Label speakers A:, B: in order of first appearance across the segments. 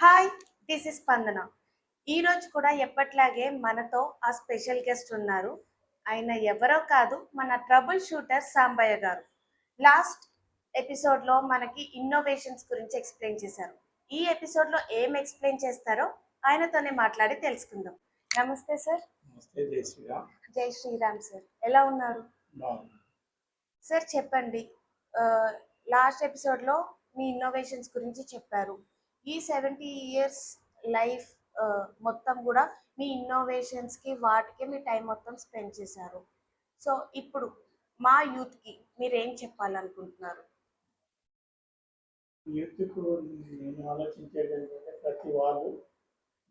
A: Hi this is స్పందన. ఈ రోజు కూడా ఎప్పట్లాగే మనతో ఆ స్పెషల్ గెస్ట్ ఉన్నారు. ఆయన ఎవరో కాదు మన ట్రబుల్ షూటర్ సాంబయ్య గారు. లాస్ట్ ఎపిసోడ్లో మనకి ఇన్నోవేషన్స్ గురించి ఎక్స్ప్లెయిన్ చేశారు. ఈ ఎపిసోడ్లో ఏం ఎక్స్ప్లెయిన్ చేస్తారో ఆయనతోనే మాట్లాడి తెలుసుకుందాం. నమస్తే సార్.
B: జై శ్రీరామ్.
A: సార్. ఎలా ఉన్నారు? సార్ చెప్పండి. లాస్ట్ ఎపిసోడ్లో మీ ఇన్నోవేషన్స్ గురించి చెప్పారు. ఈ సెవెంటీ ఇయర్స్ లైఫ్ మొత్తం కూడా మీ ఇన్నోవేషన్స్కి వాటికి మీ టైం మొత్తం స్పెండ్ చేశారు. సో ఇప్పుడు మా యూత్కి మీరు ఏం చెప్పాలనుకుంటున్నారు
B: యూత్కు నేను ఆలోచించేది ఏంటంటే ప్రతి వాళ్ళు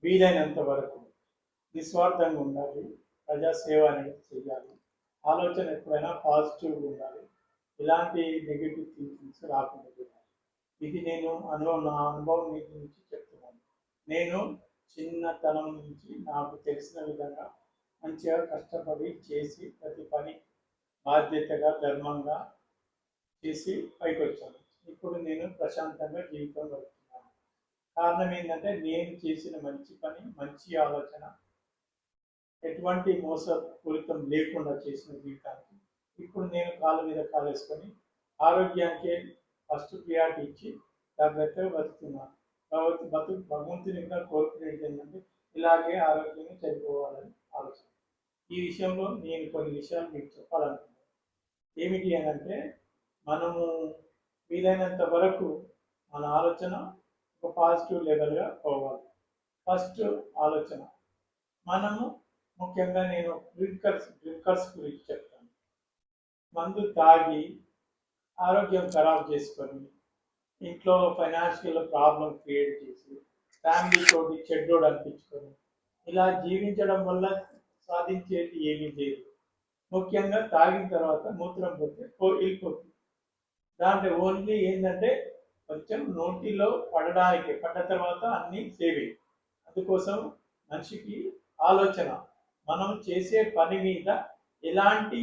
B: వీలైనంత వరకు నిస్వార్థంగా ఉండాలి ప్రజాసేవ అనేది చేయాలి. ఆలోచన ఎప్పుడైనా పాజిటివ్గా ఉండాలి. ఇలాంటి నెగిటివ్ థింకింగ్స్ రాకుండా ఇది నేను అనుభవం నా అనుభవం మీద నుంచి చెప్తున్నాను. నేను చిన్నతనం నుంచి నాకు తెలిసిన విధంగా మంచిగా కష్టపడి చేసి ప్రతి పని బాధ్యతగా ధర్మంగా చేసి పైకి వచ్చాను ఇప్పుడు నేను ప్రశాంతంగా జీవితం గడుపుతున్నాను. కారణం ఏంటంటే నేను చేసిన మంచి పని మంచి ఆలోచన ఎటువంటి మోసపూరితం లేకుండా చేసిన జీవితానికి ఇప్పుడు నేను కాళ్ళ మీద కాలేసుకొని ఆరోగ్యానికి ఫస్ట్ ప్రియారిటీ ఇచ్చి జాగ్రత్తగా బతుకుతున్నాను కాబట్టి బతుకు భగవంతుని ఇంకా కోరుకునేది ఏంటంటే ఇలాగే ఆరోగ్యంగా చనిపోవాలని ఆలోచన. ఈ విషయంలో నేను కొన్ని విషయాలు మీకు చెప్పాలనుకుంటున్నాను ఏమిటి అని అంటే మనము వీలైనంత వరకు మన ఆలోచన ఒక పాజిటివ్ లెవెల్గా పోవాలి. ఫస్ట్ ఆలోచన. మనము ముఖ్యంగా నేను డ్రింకర్స్ డ్రింకర్స్ గురించి చెప్తాను. మందు తాగి ఆరోగ్యం ఖరాబ్ చేసుకొని ఇంట్లో ఫైనాన్షియల్ ప్రాబ్లం క్రియేట్ చేసి ఫ్యామిలీ తోటి చెడ్డోడు అనిపించుకొని ఇలా జీవించడం వల్ల సాధించేది ఏమీ లేదు. ముఖ్యంగా తాగిన తర్వాత మూత్రం పోతే పో వెళ్ళిపోతుంది. దాంట్లో ఓన్లీ ఏంటంటే కొంచెం నోటిలో పడడానికి పడ్డ తర్వాత అన్నీ సేవే. అందుకోసం మనిషికి ఆలోచన మనం చేసే పని మీద ఎలాంటి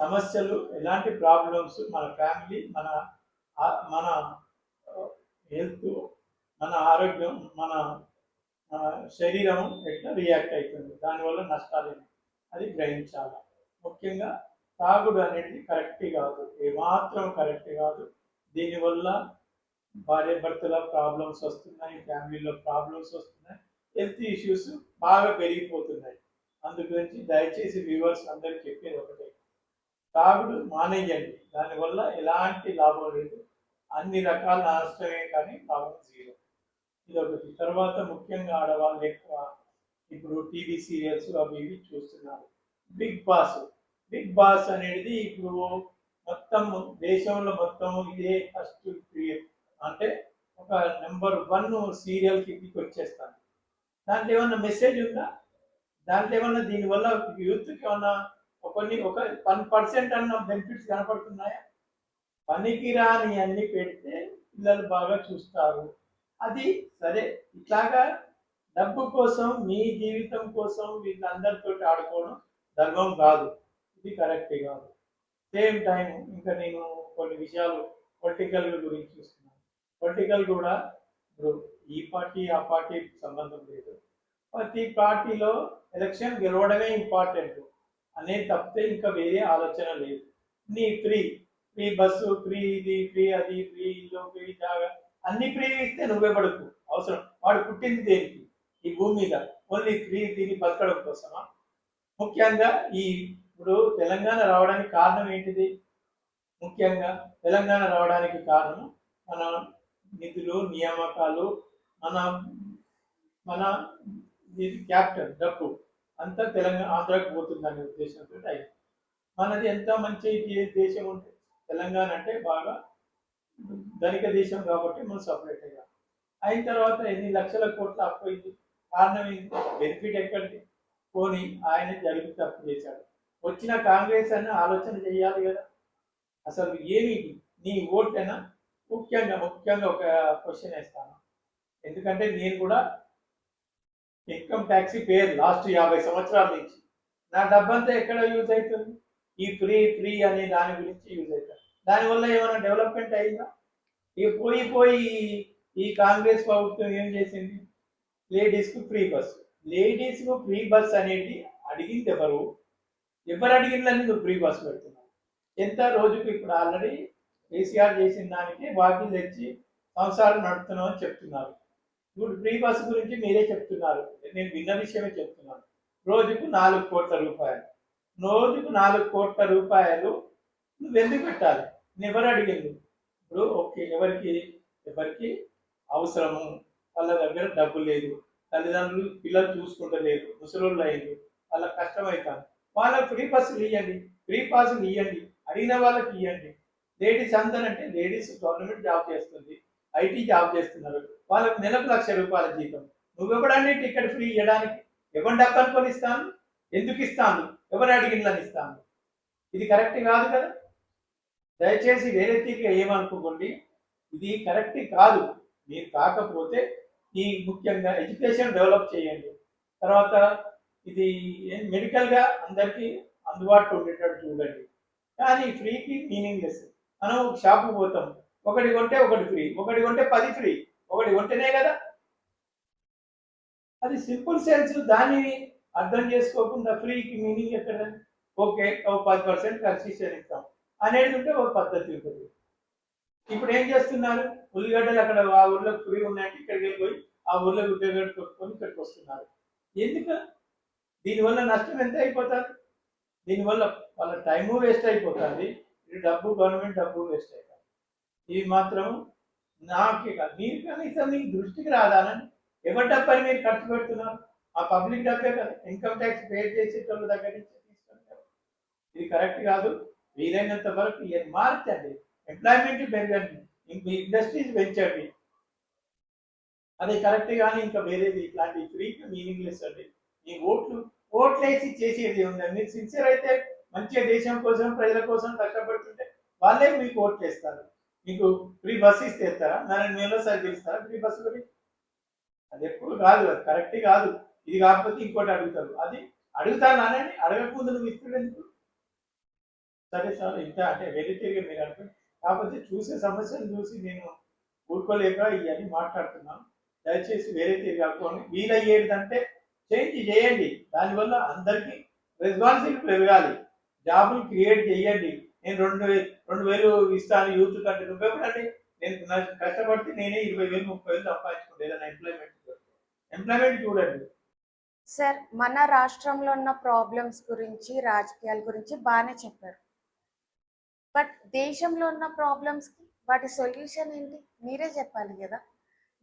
B: సమస్యలు ఎలాంటి ప్రాబ్లమ్స్ మన ఫ్యామిలీ మన మన హెల్త్ మన ఆరోగ్యం మన శరీరం ఎట్లా రియాక్ట్ అవుతుంది దానివల్ల నష్టాలు ఏంటి అది గ్రహించాలి. ముఖ్యంగా తాగుడు అనేది కరెక్ట్ కాదు. ఏమాత్రం కరెక్ట్ కాదు. దీనివల్ల భార్య భర్తల ప్రాబ్లమ్స్ వస్తున్నాయి ఫ్యామిలీలో ప్రాబ్లమ్స్ వస్తున్నాయి. హెల్త్ ఇష్యూస్ బాగా పెరిగిపోతున్నాయి. అందుగురించి దయచేసి వ్యూవర్స్ అందరికి చెప్పేది ఒకటే. తాగుడు మానేయండి. దానివల్ల ఎలాంటి లాభం లేదు. అన్ని రకాల నష్టమే కానీ లాభం జీరో. ఇది ఒకటి తర్వాత ముఖ్యంగా ఆడవాళ్ళు ఎక్కువ ఇప్పుడు టీవీ సీరియల్స్ అవి ఇవి చూస్తున్నారు. Big boss. బిగ్ బాస్ అనేది ఇప్పుడు మొత్తం దేశంలో మొత్తం ఇదే ఫస్ట్ అంటే ఒక నెంబర్ వన్ సీరియల్ కిందికి వచ్చేస్తాను. దాంట్లో ఏమన్నా మెసేజ్ ఉందా? దాంట్లో ఏమన్నా దీనివల్ల యూత్కి ఏమన్నా కొన్ని ఒక వన్ పర్సెంట్ అన్న బెనిఫిట్స్ కనపడుతున్నాయా? పనికిరాని అన్ని పెడితే పిల్లలు బాగా చూస్తారు. అది సరే. ఇట్లాగా డబ్బు కోసం మీ జీవితం కోసం వీళ్ళందరితో ఆడుకోవడం ధర్మం కాదు. ఇది కరెక్ట్ కాదు. సేమ్ టైం ఇంకా నేను కొన్ని విషయాలు పొలిటికల్ గురించి చూస్తున్నాను. పొలిటికల్ కూడా ఇప్పుడు ఈ పార్టీ ఆ పార్టీ సంబంధం లేదు. ప్రతి పార్టీలో ఎలక్షన్ గెలవడమే ఇంపార్టెంట్. అనే తప్పితే ఇంకా వేరే ఆలోచన లేదు. నీ ఫ్రీ ఫ్రీ బస్సు ఫ్రీ ఇది ఫ్రీ అది ఫ్రీ ఇల్లు ఫ్రీ జాగా అన్ని ఫ్రీ ఇస్తే నువ్వే పడుకు. అవసరం. వాడు పుట్టింది దేనికి? ఈ భూమి మీద. ఓన్లీ ఫ్రీ తిని బతకడం కోసమా? ముఖ్యంగా ఈ ఇప్పుడు తెలంగాణ రావడానికి కారణం ఏంటిది? ముఖ్యంగా తెలంగాణ రావడానికి కారణం మన నిధులు నియామకాలు మన మన ఇది క్యాపిటల్ డబ్బు. అంతా తెలంగాణ ఆంధ్రాకి పోతుందనే ఉద్దేశంతో అయింది. మనది ఎంత మంచి దేశం ఉంటే తెలంగాణ అంటే బాగా ధనిక దేశం కాబట్టి మనం సపరేట్ అయ్యాం. అయిన తర్వాత ఎన్ని లక్షల కోట్ల అప్పు అయింది కారణం ఏంటి? బెనిఫిట్ ఎక్కడిది? పోనీ ఆయన జరిగి తప్పు చేశాడు. వచ్చిన కాంగ్రెస్ అన్న ఆలోచన చేయాలి కదా. అసలు ఏమి నీ ఓటేనా? ముఖ్యంగా ముఖ్యంగా ఒక క్వశ్చన్ వేస్తాను. ఎందుకంటే నేను కూడా ఇన్కమ్ ట్యాక్స్ పేరు లాస్ట్ యాభై సంవత్సరాల నుంచి. నా డబ్బంతా ఎక్కడ యూజ్ అవుతుంది? ఈ ఫ్రీ ఫ్రీ అనే దాని గురించి యూజ్ అవుతుంది. దానివల్ల ఏమైనా డెవలప్మెంట్ అయిందా? ఇక పోయి పోయి ఈ కాంగ్రెస్ ప్రభుత్వం ఏం చేసింది? లేడీస్కు ఫ్రీ బస్. లేడీస్కు ఫ్రీ బస్ అనేది అడిగింది ఎవరు? ఎవరు అడిగిందని నువ్వు ఫ్రీ బస్ పెడుతున్నావు? ఎంత రోజుకు ఇప్పుడు ఆల్రెడీ కేసీఆర్ చేసిన దానికి వాకిలు తెచ్చి సంసారం నడుపుతున్నావు అని చెప్తున్నారు. ఇప్పుడు ఫ్రీ బస్ గురించి మీరే చెప్తున్నారు. నేను విన్న విషయమే చెప్తున్నాను. రోజుకు నాలుగు కోట్ల రూపాయలు. రోజుకు నాలుగు కోట్ల రూపాయలు నువ్వు ఎందుకు పెట్టాలి నువ్వు ఎవరు అడిగింది ఇప్పుడు ఓకే ఎవరికి ఎవరికి అవసరము? వాళ్ళ దగ్గర డబ్బు లేదు. తల్లిదండ్రులు పిల్లలు చూసుకుంటలేరు. ముసలోళ్ళు అయ్యారు వాళ్ళకి కష్టమవుతాను వాళ్ళకి ఫ్రీ బస్సులు ఇవ్వండి ఫ్రీ పాసులు ఇవ్వండి అడిగిన వాళ్ళకి ఇవ్వండి లేడీస్ అందరంటే లేడీస్ గవర్నమెంట్ జాబ్ చేస్తుంది. ఐటీ జాబ్ చేస్తున్నారు. వాళ్ళకు నెలకు లక్ష రూపాయల జీతం. నువ్వెవడండి టికెట్ ఫ్రీ ఇవ్వడానికి ఎవరి డబ్బు ఇస్తాను ఎందుకు ఇస్తాను? ఎవరు అడిగినని ఇస్తాను? ఇది కరెక్ట్ కాదు కదా? దయచేసి వేరే తీరుగా ఏమనుకోకండి. ఇది కరెక్ట్ కాదు. మీరు కాకపోతే ఈ ముఖ్యంగా ఎడ్యుకేషన్ డెవలప్ చేయండి. తర్వాత ఇది మెడికల్గా అందరికీ అందుబాటులో ఉండేటట్టు చూడండి. కానీ ఫ్రీకి మీనింగ్లెస్ మనం ఒక షాపు పోతాం. ఒకటి కొంటే ఒకటి ఫ్రీ ఒకటి కొంటే పది ఫ్రీ ఒకటి కొంటేనే కదా. అది సింపుల్ సెన్స్ దాన్ని అర్థం చేసుకోకుండా ఫ్రీకి మీనింగ్ ఎక్కడ ఓకే ఒక పది పర్సెంట్ కన్సెషన్ ఇస్తాం. అనేది ఉంటే ఒక పద్ధతి ఉంటుంది. ఇప్పుడు ఏం చేస్తున్నారు? ఉల్లిగడ్డలు అక్కడ ఆ ఊర్లో ఫ్రీ ఉన్నాయంటే ఇక్కడికి వెళ్ళిపోయి ఆ ఊర్లో ఉల్లిగడ్డ కొట్టుకొని ఇక్కడికి వస్తున్నారు. ఎందుకు? దీనివల్ల నష్టం ఎంత అయిపోతుంది దీనివల్ల వాళ్ళ టైము వేస్ట్ అయిపోతుంది. డబ్బు గవర్నమెంట్ డబ్బు వేస్ట్ అయిపోతుంది ఇది మాత్రం నాకే కాదు మీరు కనీసం మీ దృష్టికి రాదానని ఎవరి డబ్బని మీరు ఖర్చు పెడుతున్నారు? ఆ పబ్లిక్ డబ్బే కదా. ఇన్కమ్ ట్యాక్స్ పే చేసేటోళ్ళ దగ్గర నుంచి తీసుకుంటారు. ఇది కరెక్ట్ కాదు. వీలైనంత వరకు ఇది మార్చండి. ఎంప్లాయ్మెంట్ పెరగండి. ఇంక ఇండస్ట్రీస్ పెంచండి. అది కరెక్ట్ కానీ ఇంకా వేరేది ఇట్లాంటి ఫ్రీకి మీనింగ్లెస్ అండి. ఈ ఓట్లు ఓట్లు వేసి చేసేది ఉంది మీరు సిన్సియర్ అయితే మంచిగా దేశం కోసం ప్రజల కోసం కష్టపడుతుంటే వాళ్ళే మీకు ఓట్లు వేస్తారు మీకు ఫ్రీ బస్ ఇస్తే ఇస్తారా? నన్ను మీలో సరిగిస్తారా ఫ్రీ బస్సు గురించి అది ఎప్పుడు కాదు అది కరెక్ట్ కాదు. ఇది కాకపోతే ఇంకోటి అడుగుతారు. అది అడుగుతాను అని అడగకముందు నువ్వు ఇస్తాడు ఎందుకు? సరే సార్ ఇంత అంటే వేరే మీరు అనుకో కాకపోతే చూసే సమస్యను చూసి నేను ఊరుకోలేక ఇవన్నీ మాట్లాడుతున్నాను. దయచేసి వేరే తిరిగి అనుకోండి వీలయ్యేదంటే చేంజ్ చేయండి. దానివల్ల అందరికీ రెస్పాన్సిబిలిటీ పెరగాలి. జాబులు క్రియేట్ చేయండి. నేను రెండు రెండు వేలు ఇస్తాను యూత్ కంటే ఉపయోగపడండి నేను కష్టపడితే నేనే ఇరవై వేలు ముప్పై వేలు సంపాదించుకుంటే ఏదైనా ఎంప్లాయ్మెంట్ ఎంప్లాయ్మెంట్ చూడండి.
A: సార్ మన రాష్ట్రంలో ఉన్న ప్రాబ్లమ్స్ గురించి రాజకీయాల గురించి బాగానే చెప్పారు. బట్ దేశంలో ఉన్న ప్రాబ్లమ్స్కి వాటి సొల్యూషన్ ఏంటి? మీరే చెప్పాలి కదా.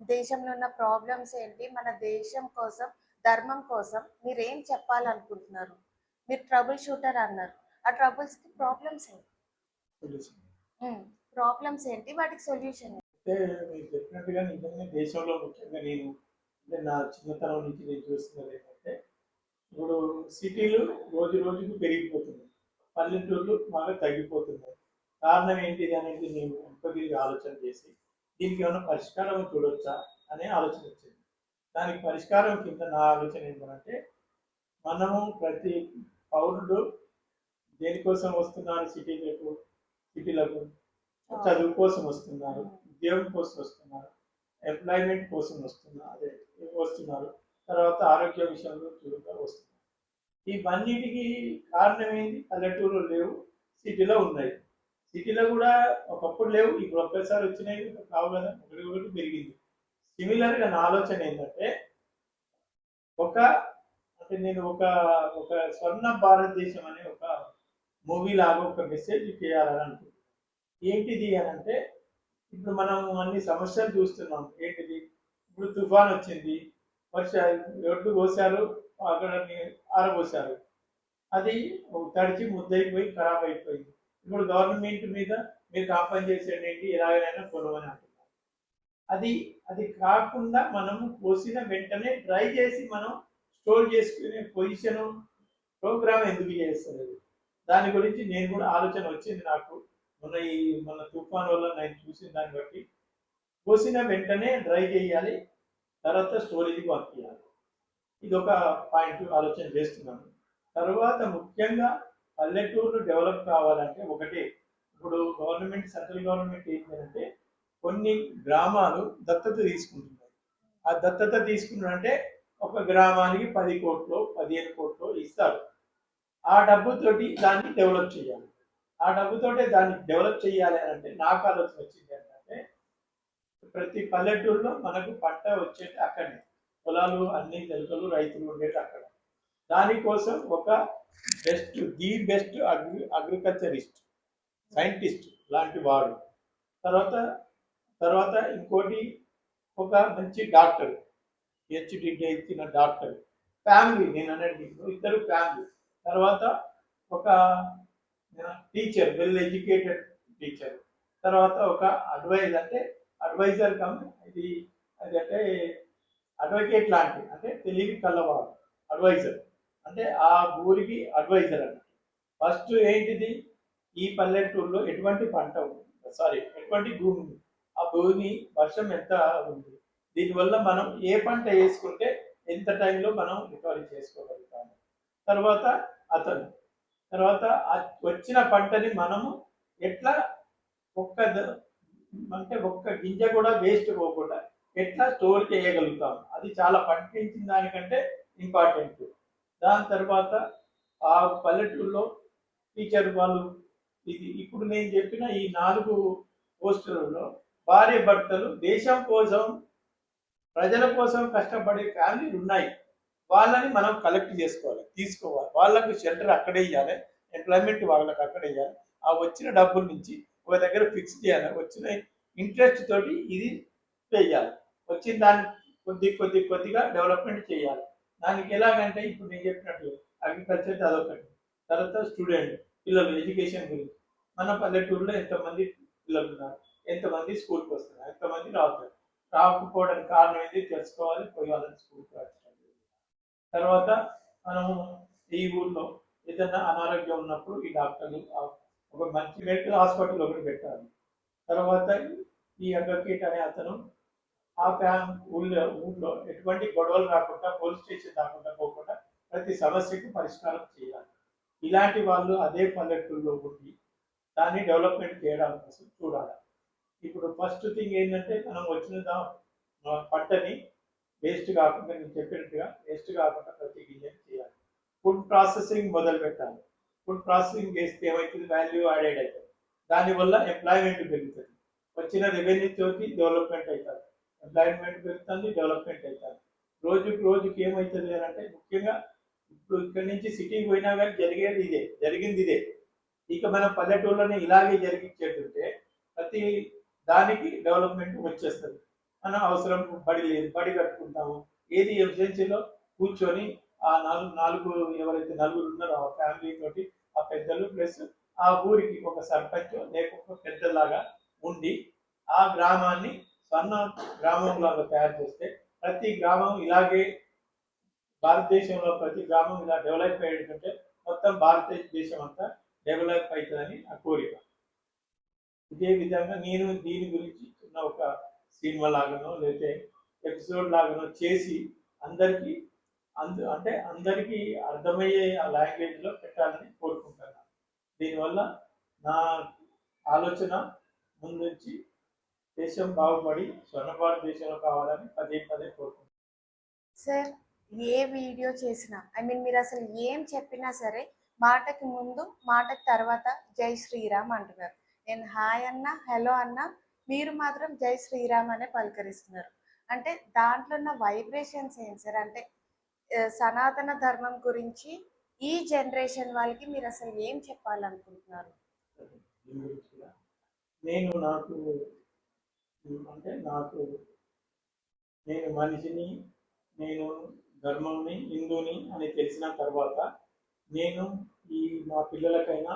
A: దేశంలో ఉన్న ప్రాబ్లమ్స్ ఏంటి? మన దేశం కోసం ధర్మం కోసం మీరు ఏం చెప్పాలనుకుంటున్నారు? మీరు ట్రబుల్ షూటర్ అన్నారు. ఆ ట్రబుల్స్కి ప్రాబ్లమ్స్ ఏంటి? ప్రాబ్లమ్స్ ఏంటి? వాటికి సొల్యూషన్
B: అంటే మీరు చెప్పినట్టుగా నిజంగా దేశంలో ముఖ్యంగా నేను అంటే నా చిన్నతనం నుంచి నేను చూస్తున్నది ఏంటంటే ఇప్పుడు సిటీలు రోజు రోజుకు పెరిగిపోతున్నాయి. పల్లెటూర్లు బాగా తగ్గిపోతున్నాయి. కారణం ఏంటిది అనేది నేను ఎంపతిగా ఆలోచన చేసి దీనికి ఏమైనా పరిష్కారం చూడొచ్చా అనే ఆలోచన వచ్చింది. దానికి పరిష్కారం కింద నా ఆలోచన ఏంటంటే మనము ప్రతి పౌరుడు దేనికోసం వస్తున్నారు సిటీలకు? సిటీలకు చదువు కోసం వస్తున్నారు ఉద్యోగం కోసం వస్తున్నారు ఎంప్లాయ్మెంట్ కోసం వస్తున్నారు అదే వస్తున్నారు. తర్వాత ఆరోగ్య విషయంలో చూడగా వస్తున్నారు. ఇవన్నిటికీ కారణం ఏంటి పల్లెటూరులో లేవు సిటీలో ఉన్నాయి. సిటీలో కూడా ఒకప్పుడు లేవు ఇప్పుడు ఒక్కసారి వచ్చినాయి కావు కదా ఒకటి ఒకటి పెరిగింది. సిమిలర్గా నా ఆలోచన ఏంటంటే ఒక అంటే నేను ఒక ఒక స్వర్ణ భారతదేశం అనే ఒక మూవీ లాగా ఒక మెసేజ్ చేయాలని అనుకుంటున్నాను ఏంటిది అని అంటే ఇప్పుడు మనం అన్ని సమస్యలు చూస్తున్నాం. ఏంటిది? ఇప్పుడు తుఫాన్ వచ్చింది. వర్ష ఒడ్లు కోసారు అక్కడ ఆరబోసారు. అది తడిచి ముద్దయిపోయి ఖరాబ్ అయిపోయింది. ఇప్పుడు గవర్నమెంట్ మీద మీరు కాంపన్సేషన్ ఏంటి? ఎలాగైనా కొనమని అంటున్నారు. అది అది కాకుండా మనము కోసిన వెంటనే డ్రై చేసి మనం స్టోర్ చేసుకునే పొజిషన్ ప్రోగ్రామ్ ఎందుకు చేస్తలేదు? దాని గురించి నేను కూడా ఆలోచన వచ్చింది నాకు. మొన్న ఈ మన తుఫాన్ వల్ల నేను చూసిన దాన్ని బట్టి. కోసిన వెంటనే డ్రై చేయాలి తర్వాత స్టోరేజ్కి పంపించాలి ఇది ఒక పాయింట్ ఆలోచన చేస్తున్నాను. తర్వాత ముఖ్యంగా పల్లెటూరు డెవలప్ కావాలంటే ఒకటి. ఇప్పుడు గవర్నమెంట్ సెంట్రల్ గవర్నమెంట్ ఏంటంటే కొన్ని గ్రామాలు దత్తత తీసుకుంటున్నాయి. ఆ దత్తత తీసుకున్నారంటే ఒక గ్రామానికి పది కోట్లు పదిహేను కోట్లు ఇస్తారు. ఆ డబ్బుతోటి దాన్ని డెవలప్ చేయాలి. ఆ డబ్బుతోటే దాన్ని డెవలప్ చేయాలి అని అంటే నాకు ఆలోచన వచ్చింది ఏంటంటే ప్రతి పల్లెటూరులో మనకు పంట వచ్చేది అక్కడే. పొలాలు అన్ని తెలుగులు రైతులు ఉండేది అక్కడ. దానికోసం ఒక best the best agri agriculturist scientist లాంటి వాడు. తర్వాత తర్వాత ఇంకోటి ఒక మంచి డాక్టర్ హెచ్డి ఇచ్చిన డాక్టర్. ఫ్యామిలీ నేను అనేది ఇద్దరు ఫ్యామిలీ. తర్వాత ఒక టీచర్ వెల్ ఎడ్యుకేటెడ్ టీచర్ తర్వాత ఒక అడ్వైజ్ అంటే అడ్వైజర్ కమ్ ఇది అది అంటే అడ్వకేట్ లాంటి అంటే తెలివి కలవాడు అడ్వైజర్ అంటే ఆ ఊరికి అడ్వైజర్ అన్నట్టు ఫస్ట్ ఏంటిది? ఈ పల్లెటూరులో ఎటువంటి పంట ఉంది సారీ ఎటువంటి భూమి ఉంది? ఆ భూమి వర్షం ఎంత ఉంది? దీనివల్ల మనం ఏ పంట వేసుకుంటే ఎంత టైంలో మనం రికవరీ చేసుకోగలుగుతాము? తర్వాత అతను తర్వాత వచ్చిన పంటని మనము ఎట్లా ఒక్క అంటే ఒక్క గింజ కూడా వేస్ట్ పోకుండా ఎట్లా స్టోర్ చేయగలుగుతాం? అది చాలా పండించిన దానికంటే ఇంపార్టెంట్. దాని తర్వాత ఆ పల్లెటూరులో టీచర్ వాళ్ళు ఇది ఇప్పుడు నేను చెప్పిన ఈ నాలుగు పోస్టులలో భార్య భర్తలు దేశం కోసం ప్రజల కోసం కష్టపడే ఫ్యామిలీలు ఉన్నాయి. వాళ్ళని మనం కలెక్ట్ చేసుకోవాలి తీసుకోవాలి. వాళ్ళకు షెల్టర్ అక్కడే ఇవ్వాలి ఎంప్లాయ్మెంట్ వాళ్ళకి అక్కడే ఇవ్వాలి ఆ వచ్చిన డబ్బుల నుంచి ఒక దగ్గర ఫిక్స్ చేయాలి. వచ్చిన ఇంట్రెస్ట్ తోటి ఇది చేయాలి. వచ్చిన దాన్ని కొద్ది కొద్ది కొద్దిగా డెవలప్మెంట్ చేయాలి. దానికి ఎలాగంటే ఇప్పుడు నేను చెప్పినట్లు అగ్రికల్చర్ అదొకటి తర్వాత స్టూడెంట్ పిల్లలు ఎడ్యుకేషన్ గురించి. మన పల్లెటూరులో ఎంతమంది పిల్లలు ఉన్నారు? ఎంతమంది స్కూల్కి వస్తున్నారు? ఎంతమంది రావుతారు రాకపోవడానికి కారణం ఏంటి? తెలుసుకోవాలి పోయాలని స్కూల్కి వచ్చారు తర్వాత మనము ఈ ఊర్లో ఏదైనా అనారోగ్యం ఉన్నప్పుడు ఈ డాక్టర్లు ఒక మంచి మెడికల్ హాస్పిటల్ ఒకటి పెట్టాలి. తర్వాత ఈ అడ్వకేట్ అనే అతను ఆ ఫ్యామ్ ఊళ్ళో ఊళ్ళో ఎటువంటి గొడవలు రాకుండా పోలీస్ స్టేషన్ రాకుండా పోకుండా ప్రతి సమస్యకు పరిష్కారం చేయాలి. ఇలాంటి వాళ్ళు అదే పల్లెటూరులో ఉండి దాన్ని డెవలప్మెంట్ చేయడం కోసం చూడాలి. ఇప్పుడు ఫస్ట్ థింగ్ ఏంటంటే మనం వచ్చిన దా- పంటని వేస్ట్ కాకుండా నేను చెప్పినట్టుగా వేస్ట్ కాకుండా ప్రతి గింజని చేయాలి. ఫుడ్ ప్రాసెసింగ్ మొదలు పెట్టాలి. ఫుడ్ ప్రాసెసింగ్ చేస్తే ఏమవుతుంది వాల్యూ యాడెడ్ అవుతుంది. దానివల్ల ఎంప్లాయ్మెంట్ పెరుగుతుంది. వచ్చిన రెవెన్యూ తోటి డెవలప్మెంట్ అవుతుంది. ఎంప్లాయ్మెంట్ పెరుగుతుంది డెవలప్మెంట్ అవుతుంది. రోజుకి రోజుకి ఏమవుతుంది అని అంటే ముఖ్యంగా ఇప్పుడు ఇక్కడి నుంచి సిటీకి పోయినా కానీ జరిగేది ఇదే జరిగింది ఇదే. ఇక మనం పల్లెటూళ్ళని ఇలాగే జరిగించేటుంటే ప్రతి దానికి డెవలప్మెంట్ వచ్చేస్తుంది. మన అవసరం బడి లేదు బడి కట్టుకుంటాము. ఏది ఎమర్జెన్సీలో కూర్చొని ఆ నాలుగు నాలుగు ఎవరైతే నలుగురు ఉన్నారో ఆ ఫ్యామిలీ తోటి ఆ పెద్దలు ప్లస్ ఆ ఊరికి ఒక సర్పంచ్ లేకపోతే పెద్దలాగా ఉండి ఆ గ్రామాన్ని సన్న గ్రామంలాగా తయారు చేస్తే ప్రతి గ్రామం ఇలాగే భారతదేశంలో ప్రతి గ్రామం ఇలా డెవలప్ అయ్యేటంటే మొత్తం భారతదేశం అంతా డెవలప్ అవుతుందని నా కోరిక. ఇదే విధంగా నేను దీని గురించి చిన్న ఒక సినిమా లాగానో లేకపోతే ఎపిసోడ్ లాగానో చేసి అందరికీ అందు అంటే అందరికీ అర్థమయ్యే ఆ లాంగ్వేజ్లో పెట్టాలని కోరుకుంటున్నాను. దీనివల్ల నా ఆలోచన ముందుంచి దేశం బాగుపడి స్వర్ణ దేశంలో కావాలని పదే పదే కోరుకుంటున్నాను.
A: సార్ ఏ వీడియో చేసినా ఐ మీన్ మీరు అసలు ఏం చెప్పినా సరే మాటకి ముందు మాటకి తర్వాత జై శ్రీరామ్ అంటున్నారు. నేను హాయ్ అన్న హలో అన్నా మీరు మాత్రం జై శ్రీరామ్ అనే పలకరిస్తున్నారు. అంటే దాంట్లో ఉన్న వైబ్రేషన్స్ ఏం సార్? అంటే సనాతన ధర్మం గురించి ఈ జనరేషన్ వాళ్ళకి మీరు అసలు ఏం చెప్పాలనుకుంటున్నారు?
B: నేను నాకు అంటే నాకు నేను మనిషిని నేను ధర్మంని హిందూని అని తెలిసిన తర్వాత నేను ఈ మా పిల్లలకైనా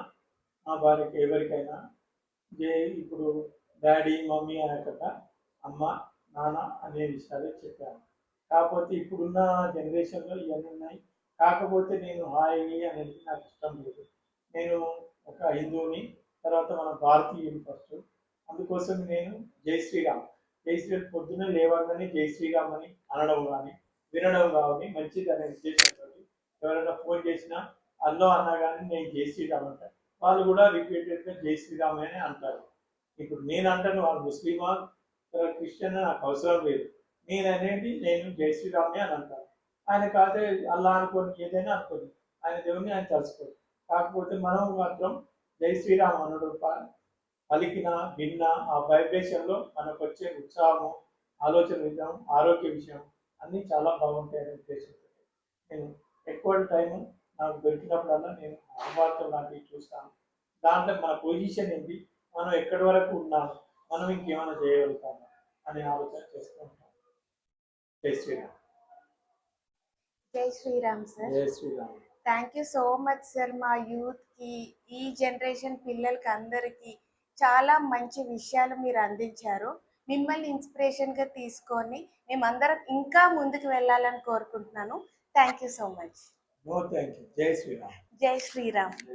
B: మా భార్యకి ఎవరికైనా ఏ ఇప్పుడు డాడీ మమ్మీ అనకుండా అమ్మ నాన్న అనే విషయాలు చెప్పాను కాకపోతే ఇప్పుడున్న జనరేషన్లో ఇవన్నీ ఉన్నాయి. కాకపోతే నేను హాయ్ అనేది నాకు ఇష్టం లేదు. నేను ఒక హిందువుని తర్వాత మన భారతీయుని ఫస్ట్. అందుకోసం నేను జై శ్రీరామ్. జై శ్రీరామ్ పొద్దున్న లేవగానే జై శ్రీరామ్ అని అనడం కానీ వినడం కానీ మంచిది అనే ఉద్దేశంతో ఎవరైనా ఫోన్ చేసినా అల్లో అన్నా కానీ నేను జై శ్రీరామ్ అంటాను వాళ్ళు కూడా రిపీటెడ్గా జై శ్రీరామ్ అని అంటారు. ఇప్పుడు నేను అంటాను వాళ్ళు ముస్లిమా? క్రిస్టియన్? నాకు అవసరం లేదు. నేను అనేది నేను జై శ్రీరామ్ని అని అంటాను. ఆయన కాదే అల్లా అనుకోని ఏదైనా అనుకోని. ఆయన దేవుని ఆయన తలుసుకోడు కాకపోతే మనం మాత్రం జై శ్రీరామ్ అనడు పలికిన విన్న ఆ వైబ్రేషన్లో మనకు వచ్చే ఉత్సాహము ఆలోచన విధానం ఆరోగ్య విషయం అన్నీ చాలా బాగుంటాయని ఉద్దేశంతో నేను ఎక్కువ టైం నాకు దొరికినప్పుడల్లా నేను మహాభారతం లాంటివి చూస్తాను. దాంట్లో మన పొజిషన్ ఏంటి? మనం ఎక్కడి వరకు ఉన్నాము మనం ఇంకేమైనా చేయగలుగుతాము? అనే ఆలోచన చేస్తూ ఉంటాం. జై శ్రీరామ్.
A: జై శ్రీరామ్ సార్.
B: జై Shriram.
A: Thank you so much sir మా యూత్కి ఈ జనరేషన్ పిల్లలకి అందరికీ చాలా మంచి విషయాలు మీరు అందించారు. మిమ్మల్ని ఇన్స్పిరేషన్గా తీసుకొని మేమందరం ఇంకా ముందుకు వెళ్ళాలని కోరుకుంటున్నాను. థ్యాంక్ యూ సో మచ్ జై శ్రీరామ్.
B: జై శ్రీరామ్.